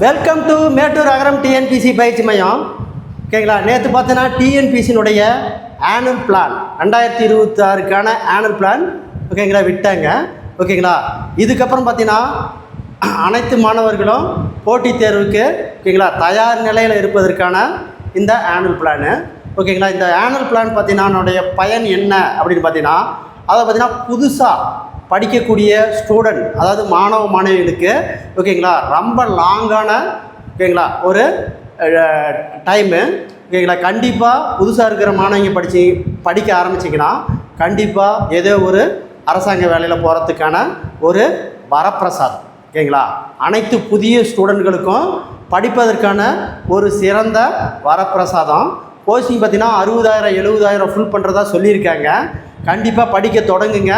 Welcome to Mettur Agaram TNPSC பயிற்சி மையம். ஓகேங்களா? நேற்று பார்த்தீங்கன்னா டிஎன்பிசினுடைய ஆனுவல் பிளான் ரெண்டாயிரத்தி இருபத்தாறுக்கான ஆனுவல் பிளான் ஓகேங்களா விட்டாங்க. ஓகேங்களா? இதுக்கப்புறம் பார்த்தீங்கன்னா அனைத்து மாணவர்களும் போட்டித் தேர்வுக்கு ஓகேங்களா தயார் நிலையில் இருப்பதற்கான இந்த ஆனுவல் பிளானு ஓகேங்களா? இந்த ஆனுவல் பிளான் பார்த்தீங்கன்னா பயன் என்ன அப்படின்னு பார்த்தீங்கன்னா அதை பார்த்தீங்கன்னா புதுசாக படிக்கக்கூடிய ஸ்டூடெண்ட் அதாவது மாணவ மாணவிகளுக்கு ஓகேங்களா ரொம்ப லாங்கான ஓகேங்களா ஒரு டைமு ஓகேங்களா கண்டிப்பாக புதுசாக இருக்கிற மாணவிங்க படித்து படிக்க ஆரம்பிச்சிங்கன்னா கண்டிப்பாக ஏதோ ஒரு அரசாங்க வேலையில் போகிறதுக்கான ஒரு வரப்பிரசாதம் ஓகேங்களா அனைத்து புதிய ஸ்டூடெண்ட்களுக்கும் படிப்பதற்கான ஒரு சிறந்த வரப்பிரசாதம். கோச்சிங் பார்த்திங்கன்னா அறுபதாயிரம் எழுபதாயிரம் ஃபுல் பண்ணுறதா சொல்லியிருக்காங்க. கண்டிப்பாக படிக்க தொடங்குங்க.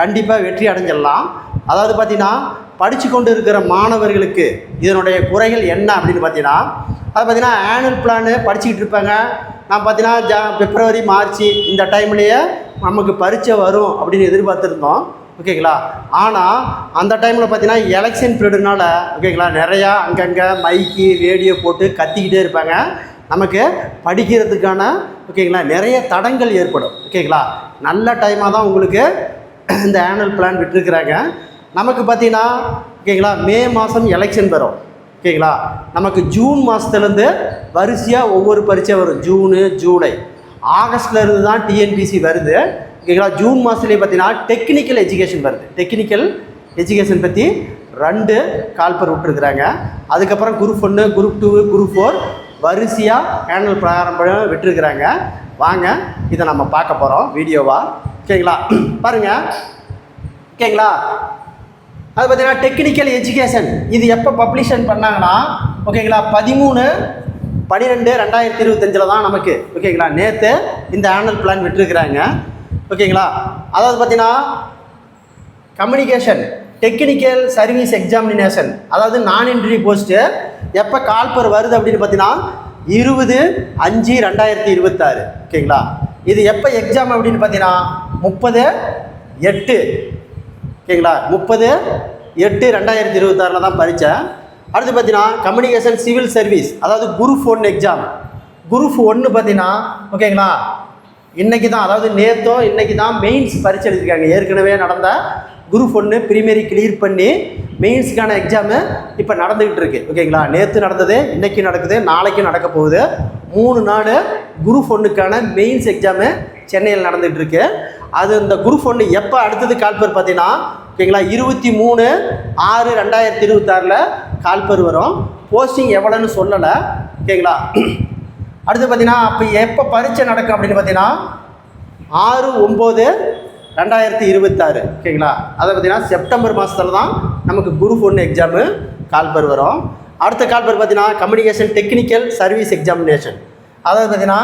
கண்டிப்பாக வெற்றி அடைஞ்சிடலாம். அதாவது பார்த்தீங்கன்னா படித்து கொண்டு இருக்கிற மாணவர்களுக்கு இதனுடைய குறைகள் என்ன அப்படின்னு பார்த்தீங்கன்னா அது பார்த்தீங்கன்னா ஆனுவல் பிளானு படிச்சுக்கிட்டு இருப்பாங்க. நான் பார்த்தீங்கன்னா ஜா பிப்ரவரி மார்ச் இந்த டைம்லேயே நமக்கு பரீட்சை வரும் அப்படின்னு எதிர்பார்த்துருந்தோம். ஓகேங்களா? ஆனால் அந்த டைமில் பார்த்தீங்கன்னா எலெக்ஷன் பீரியடுனால ஓகேங்களா நிறையா அங்கங்கே மைக்கு ரேடியோ போட்டு கத்திக்கிட்டே இருப்பாங்க. நமக்கு படிக்கிறதுக்கான ஓகேங்களா நிறைய தடங்கள் ஏற்படும். ஓகேங்களா? நல்ல டைமாக தான் உங்களுக்கு இந்த ஆனுவல் பிளான் விட்டுருக்குறாங்க. நமக்கு பார்த்தீங்கன்னா ஓகேங்களா மே மாதம் எலெக்ஷன் வரும். ஓகேங்களா? நமக்கு ஜூன் மாதத்துலேருந்து வரிசையாக ஒவ்வொரு பரீட்சை வரும். June July. ஆகஸ்ட்லேருந்து தான் டிஎன்பிசி வருது. ஓகேங்களா? ஜூன் மாதத்துலேயே பார்த்தீங்கன்னா டெக்னிக்கல் எஜுகேஷன் வருது. டெக்னிக்கல் எஜுகேஷன் பற்றி ரெண்டு கால்பர் விட்டுருக்குறாங்க. அதுக்கப்புறம் குரூப் ஒன்று குரூப் டூ குரூப் ஃபோர் வரிசையாக ஆனுவல் பிரகாரம் விட்டுருக்குறாங்க. வாங்க இதை நம்ம பார்க்க போகிறோம் வீடியோவாக ஓகேங்களா? பாருங்கள் ஓகேங்களா? அது பார்த்தீங்கன்னா டெக்னிக்கல் எஜுகேஷன் இது எப்போ பப்ளிஷன் பண்ணாங்கன்னா ஓகேங்களா பதிமூணு பன்னிரெண்டு ரெண்டாயிரத்தி இருபத்தஞ்சில் தான் நமக்கு ஓகேங்களா நேற்று இந்த ஆனுவல் பிளான் விட்டுருக்குறாங்க. ஓகேங்களா? அதாவது பார்த்தீங்கன்னா கம்யூனிகேஷன் டெக்னிக்கல் சர்வீஸ் எக்ஸாமினேஷன் அதாவது நான் என்ட்ரி போஸ்ட்டு எப்போ கால்பர் வருது அப்படின்னு பார்த்தீங்கன்னா இருபது அஞ்சு ரெண்டாயிரத்தி இருபத்தாறு. ஓகேங்களா? இது எப்போ எக்ஸாம் அப்படின்னு பார்த்தீங்கன்னா முப்பது எட்டு. ஓகேங்களா? முப்பது எட்டு ரெண்டாயிரத்தி இருபத்தாறில் தான் பரீட்சை அடுத்து பார்த்தீங்கன்னா கம்யூனிகேஷன் சிவில் சர்வீஸ் அதாவது குரூப் ஒன் எக்ஸாம் குரூப் ஒன்று பார்த்தீங்கன்னா ஓகேங்களா? இன்றைக்கி தான் அதாவது நேற்றோ இன்றைக்கி தான் மெயின்ஸ் பரீட்சை எழுதியிருக்காங்க. ஏற்கனவே நடந்த குரூப் ஒன்று ப்ரீமியரி கிளியர் பண்ணி மெயின்ஸுக்கான எக்ஸாமு இப்போ நடந்துக்கிட்டு இருக்கு. ஓகேங்களா நேற்று நடந்தது இன்றைக்கி நடக்குது நாளைக்கு நடக்க போகுது. மூணு நாள் குரூப் ஒன்றுக்கான மெயின்ஸ் எக்ஸாமு சென்னையில் நடந்துகிட்டு இருக்கு. அது இந்த குரூப் ஒன்று எப்போ அடுத்தது கால்பர் பார்த்தீங்கன்னா ஓகேங்களா இருபத்தி மூணு ஆறு ரெண்டாயிரத்தி இருபத்தாறில் கால்பர் வரும். போஸ்டிங் எவ்வளோன்னு சொல்லலை. ஓகேங்களா அடுத்து பார்த்தீங்கன்னா அப்போ எப்போ பரீட்சை நடக்கும் அப்படின்னு பார்த்தீங்கன்னா ஆறு ஒம்பது ரெண்டாயிரத்தி இருபத்தாறு. ஓகேங்களா அதை பார்த்தீங்கன்னா செப்டம்பர் மாதத்தில் தான் நமக்கு குரூப் ஒன்று எக்ஸாமு கால்பர் வரும். அடுத்த கால்பர் பார்த்தீங்கன்னா கம்யூனிகேஷன் டெக்னிக்கல் சர்வீஸ் எக்ஸாமினேஷன் அதாவது பார்த்தீங்கன்னா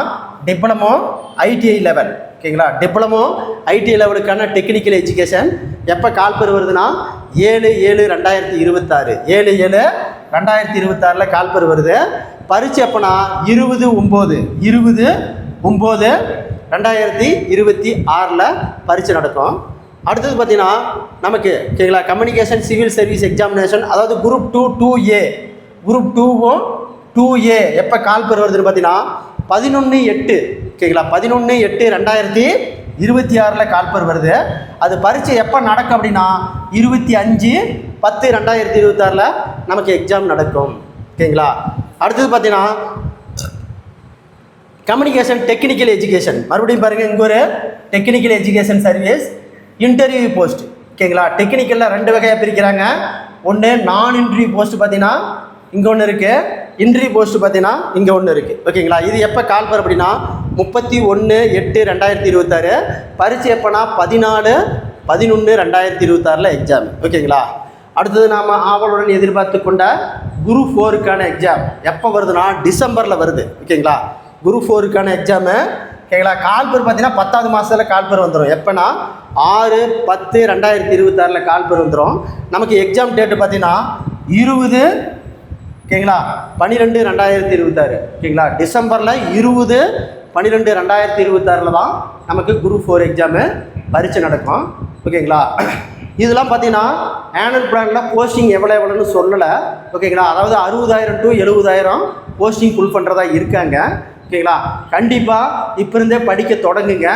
டிப்ளமோ ஐடிஐ லெவல் ஓகேங்களா? டிப்ளமோ ஐடிஐ லெவலுக்கான டெக்னிக்கல் எஜுகேஷன் எப்போ கால்பர் வருதுன்னா ஏழு ஏழு ரெண்டாயிரத்தி இருபத்தாறு. ஏழு ஏழு ரெண்டாயிரத்தி இருபத்தாறில் கால்பர் வருது. பரிச்சு எப்போனா இருபது ஒம்பது. இருபது ஒம்பது ரெண்டாயிரத்தி இருபத்தி ஆறில் பரிச்சு நடக்கும். அடுத்தது பார்த்தீங்கன்னா நமக்கு ஓகேங்களா கம்யூனிகேஷன் சிவில் சர்வீஸ் எக்ஸாமினேஷன் அதாவது group two two A group டூவும் டூ ஏ எப்போ கால்பர் வருதுன்னு பார்த்தீங்கன்னா பதினொன்று எட்டு. ஓகேங்களா பதினொன்று எட்டு ரெண்டாயிரத்தி இருபத்தி ஆறில் கால்பர் வருது. அது பரீட்சை எப்போ நடக்கும் அப்படின்னா இருபத்தி அஞ்சு பத்து ரெண்டாயிரத்தி இருபத்தாறில் நமக்கு எக்ஸாம் நடக்கும். ஓகேங்களா அடுத்தது பார்த்தீங்கன்னா கம்யூனிகேஷன் டெக்னிக்கல் எஜுகேஷன் மறுபடியும் பாருங்கள் இங்கே ஒரு technical education service interview post ஓகேங்களா? டெக்னிக்கலில் ரெண்டு வகையாக பிரிக்கிறாங்க. ஒன்று நான் இன்டர்வியூ போஸ்ட் பார்த்தீங்கன்னா இங்கே ஒன்று இருக்குது இன்டர்வியூ போஸ்ட் பார்த்தீங்கன்னா இங்கே ஒன்று இருக்குது ஓகேங்களா? இது எப்போ கால் பண்ண அப்படின்னா முப்பத்தி ஒன்று எட்டு ரெண்டாயிரத்தி இருபத்தாறு. பரிசு எப்போனா பதினாலு பதினொன்று ரெண்டாயிரத்தி இருபத்தாறில் எக்ஸாம் ஓகேங்களா? அடுத்தது நாம் ஆவலுடன் எதிர்பார்த்து கொண்ட குரு ஃபோருக்கான எக்ஸாம் எப்போ வருதுன்னா டிசம்பரில் வருது. ஓகேங்களா? குரு ஃபோருக்கான எக்ஸாமு ஓகேங்களா கால்பர் பார்த்தீங்கன்னா பத்தாவது மாதத்தில் கால்பர் வந்துடும் எப்போனா ஆறு பத்து ரெண்டாயிரத்தி இருபத்தாறில் கால்பர் வந்துடும் நமக்கு எக்ஸாம் டேட்டு பார்த்தீங்கன்னா இருபது ஓகேங்களா பன்னிரெண்டு ரெண்டாயிரத்தி இருபத்தாறு. ஓகேங்களா டிசம்பரில் இருபது பன்னிரெண்டு ரெண்டாயிரத்தி இருபத்தாறில் தான் நமக்கு குரூப் ஃபோர் எக்ஸாமு பரீட்சை நடக்கும். ஓகேங்களா இதெல்லாம் பார்த்தீங்கன்னா ஆனுவல் பிளானில் போஸ்டிங் எவ்வளோ எவ்வளோன்னு சொல்லலை. ஓகேங்களா அதாவது அறுபதாயிரம் டு எழுபதாயிரம் போஸ்டிங் ஃபுல் பண்ணுறதா இருக்காங்க. ஓகேங்களா? கண்டிப்பாக இப்போ இருந்தே படிக்க தொடங்குங்க.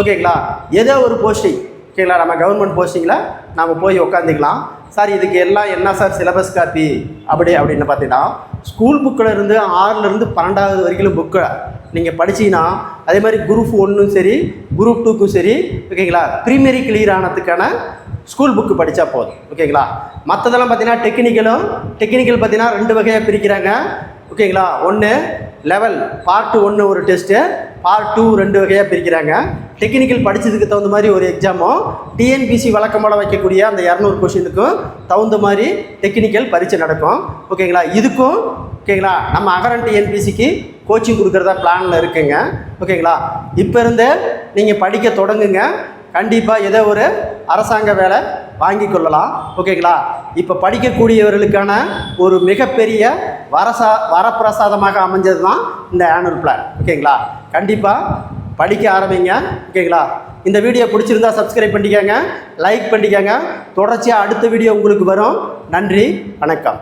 ஓகேங்களா? ஏதோ ஒரு போஸ்டிங் ஓகேங்களா? நம்ம கவர்மெண்ட் போஸ்டிங்கில் நம்ம போய் உட்காந்துக்கலாம் சார் இதுக்கு எல்லாம் என்ன சார் சிலபஸ் காப்பி? அப்படி அப்படின்னு பார்த்தீங்கன்னா ஸ்கூல் புக்கில் இருந்து ஆறுலேருந்து பன்னெண்டாவது வரைக்கும் புக்கை நீங்கள் படிச்சீங்கன்னா அதே மாதிரி குரூப் ஒன்றும் சரி குரூப் டூக்கும் சரி ஓகேங்களா? ப்ரீமியரி கிளியர் ஆனதுக்கான ஸ்கூல் புக்கு படித்தா போதும். ஓகேங்களா? மற்றதெல்லாம் பார்த்தீங்கன்னா டெக்னிக்கலும் டெக்னிக்கல் பார்த்தீங்கன்னா ரெண்டு வகையாக பிரிக்கிறாங்க. ஓகேங்களா? ஒன்று லெவல் பார்ட் ஒன்று ஒரு டெஸ்ட்டு பார்ட் டூ ரெண்டு வகையாக பிரிக்கிறாங்க. டெக்னிக்கல் படித்ததுக்கு தகுந்த மாதிரி ஒரு எக்ஸாமும் டிஎன்பிசி வழக்கமாக வைக்கக்கூடிய அந்த இரநூறு கொஷினுக்கும் தகுந்த மாதிரி டெக்னிக்கல் பரீட்சை நடக்கும். ஓகேங்களா? இதுக்கும் ஓகேங்களா? நம்ம அகரன் டிஎன்பிசிக்கு கோச்சிங் கொடுக்குறதா பிளானில் இருக்குங்க. ஓகேங்களா? இப்போ இருந்தே நீங்கள் படிக்க தொடங்குங்க. கண்டிப்பாக ஏதோ ஒரு அரசாங்க வேலை வாங்கி கொள்ளலாம். ஓகேங்களா? இப்போ படிக்கக்கூடியவர்களுக்கான ஒரு மிகப்பெரிய வரசா வரப்பிரசாதமாக அமைஞ்சது தான் இந்த ஆனுவல் பிளான் ஓகேங்களா? கண்டிப்பாக படிக்க ஆரம்பிங்க. ஓகேங்களா? இந்த வீடியோ பிடிச்சிருந்தா சப்ஸ்கிரைப் பண்ணிக்கோங்க லைக் பண்ணிக்கோங்க. தொடர்ச்சியாக அடுத்த வீடியோ உங்களுக்கு வரும். நன்றி வணக்கம்.